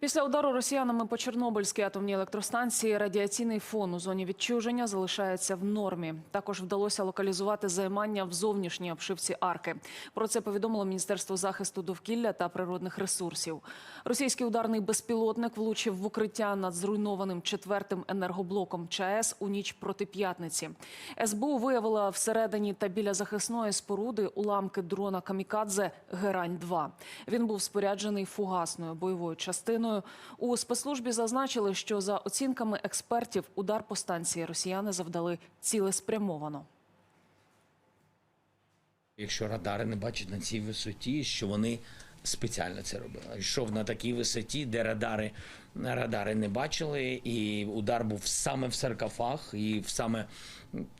Після удару росіянами по Чорнобильській атомній електростанції радіаційний фон у зоні відчуження залишається в нормі. Також вдалося локалізувати займання в зовнішній обшивці арки. Про це повідомило Міністерство захисту довкілля та природних ресурсів. Російський ударний безпілотник влучив в укриття над зруйнованим четвертим енергоблоком ЧАЕС у ніч проти п'ятниці. СБУ виявила всередині та біля захисної споруди уламки дрона Камікадзе Герань 2 Він був споряджений фугасною бойовою частиною. У спецслужбі зазначили, що за оцінками експертів удар по станції росіяни завдали цілеспрямовано. Якщо радари не бачать на цій висоті, що вони спеціально це робили. Йшов на такій висоті, де радари, радари не бачили, і удар був саме в саркофаг, і саме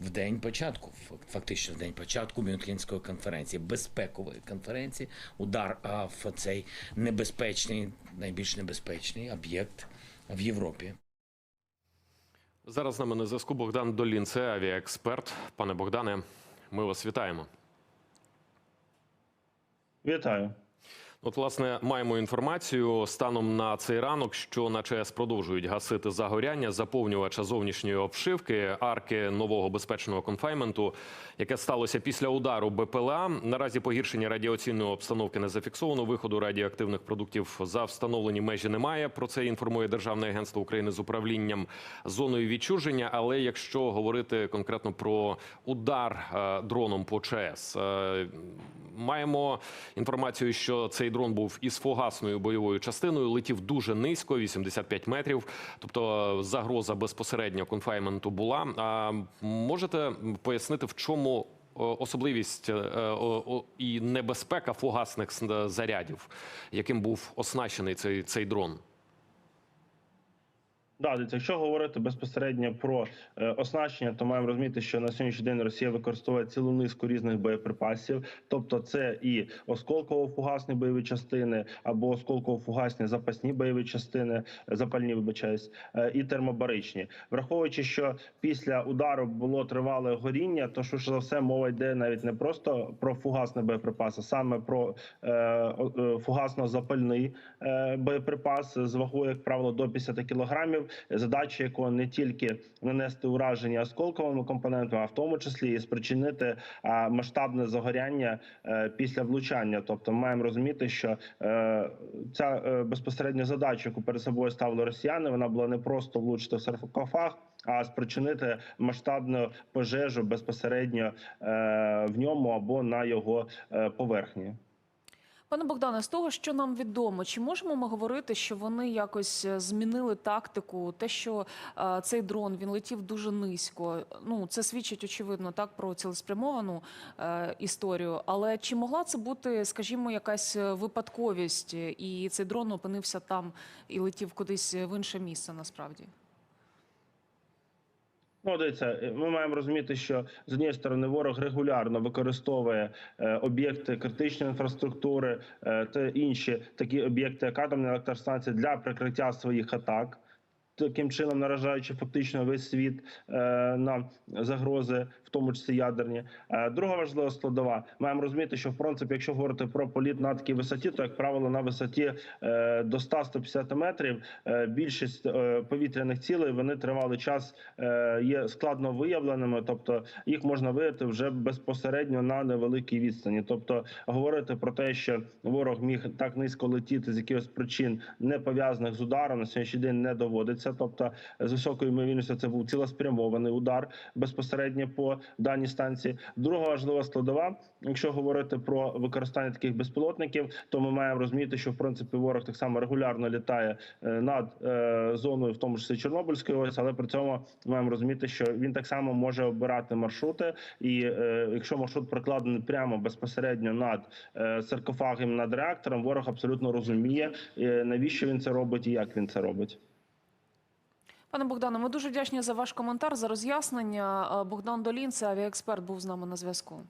в день початку, фактично в день початку Мюнхенської конференції, безпекової конференції, удар а, в цей небезпечний, найбільш небезпечний об'єкт в Європі. Зараз з нами на зв'язку Богдан Долін, це авіаексперт. Пане Богдане, ми вас вітаємо. Вітаю. От, власне, маємо інформацію станом на цей ранок, що на ЧАЕС продовжують гасити загоряння заповнювача зовнішньої обшивки арки нового безпечного конфайменту, яке сталося після удару БПЛА. Наразі погіршення радіаційної обстановки не зафіксовано. Виходу радіоактивних продуктів за встановлені межі немає. Про це інформує Державне агентство України з управлінням зоною відчуження. Але якщо говорити конкретно про удар е, дроном по ЧАЕС, е, маємо інформацію, що цей дрон був із фугасною бойовою частиною, летів дуже низько, 85 метрів. Тобто загроза безпосередньо конфайменту була. А можете пояснити, в чому особливість е, о, о, і небезпека фугасних зарядів, яким був оснащений цей, цей дрон? Да, якщо говорити безпосередньо про е, оснащення, то маємо розуміти, що на сьогоднішній день Росія використовує цілу низку різних боєприпасів, тобто це і осколково-фугасні бойові частини, або осколково-фугасні запасні бойові частини, запальні вибачаюсь, е, і термобаричні. Враховуючи, що після удару було тривале горіння, то швидше за все мова йде навіть не просто про фугасні боєприпаси, саме про е, е, фугасно-запальний е, боєприпас з вагою, як правило, до 50 кілограмів задача якого не тільки нанести ураження осколковими компонентами, а в тому числі і спричинити масштабне загоряння е, після влучання. Тобто, ми маємо розуміти, що е, ця е, безпосередня задача, яку перед собою ставили росіяни, вона була не просто влучити в саркофаг, а спричинити масштабну пожежу безпосередньо в ньому або на його поверхні. Пане Богдане, з того, що нам відомо, чи можемо ми говорити, що вони якось е, змінили тактику? Те, що е, цей дрон він летів дуже низько. Ну це свідчить очевидно так про цілеспрямовану е, історію. Але чи могла це бути, скажімо, якась е, випадковість, е, і цей дрон опинився там і летів кудись в інше місце? Насправді. Ну, дивіться, ми маємо розуміти, що з однієї сторони ворог регулярно використовує е, об'єкти критичної інфраструктури е, та інші такі об'єкти, як атомні електростанції, для прикриття своїх атак. Таким чином наражаючи фактично весь світ е, на загрози, в тому числі ядерні. Е, друга важлива складова. Маємо розуміти, що в принципі, якщо говорити про політ на такій висоті, то як правило на висоті е, до 100-150 метрів е, більшість повітряних цілей вони тривалий час є складно виявленими, тобто їх можна виявити вже безпосередньо на невеликій відстані. Тобто говорити про те, що ворог міг так низько летіти з якихось причин, не пов'язаних з ударом, на сьогоднішній день не доводиться. Тобто, з високою ймовірністю це був цілеспрямований удар безпосередньо по даній станції. Друга важлива складова, якщо говорити про використання таких безпілотників, то ми маємо розуміти, що в принципі ворог так само регулярно літає е, над е, зоною, в тому числі Чорнобильської ось, але при цьому маємо розуміти, що він так само може обирати маршрути, і е, якщо маршрут прокладений прямо безпосередньо над саркофагом, над реактором, ворог абсолютно розуміє, навіщо він це робить і як він це робить. Пане Богдане, ми дуже вдячні за ваш коментар, за роз'яснення. Е, Богдан Долін, це авіаексперт, був з нами на зв'язку.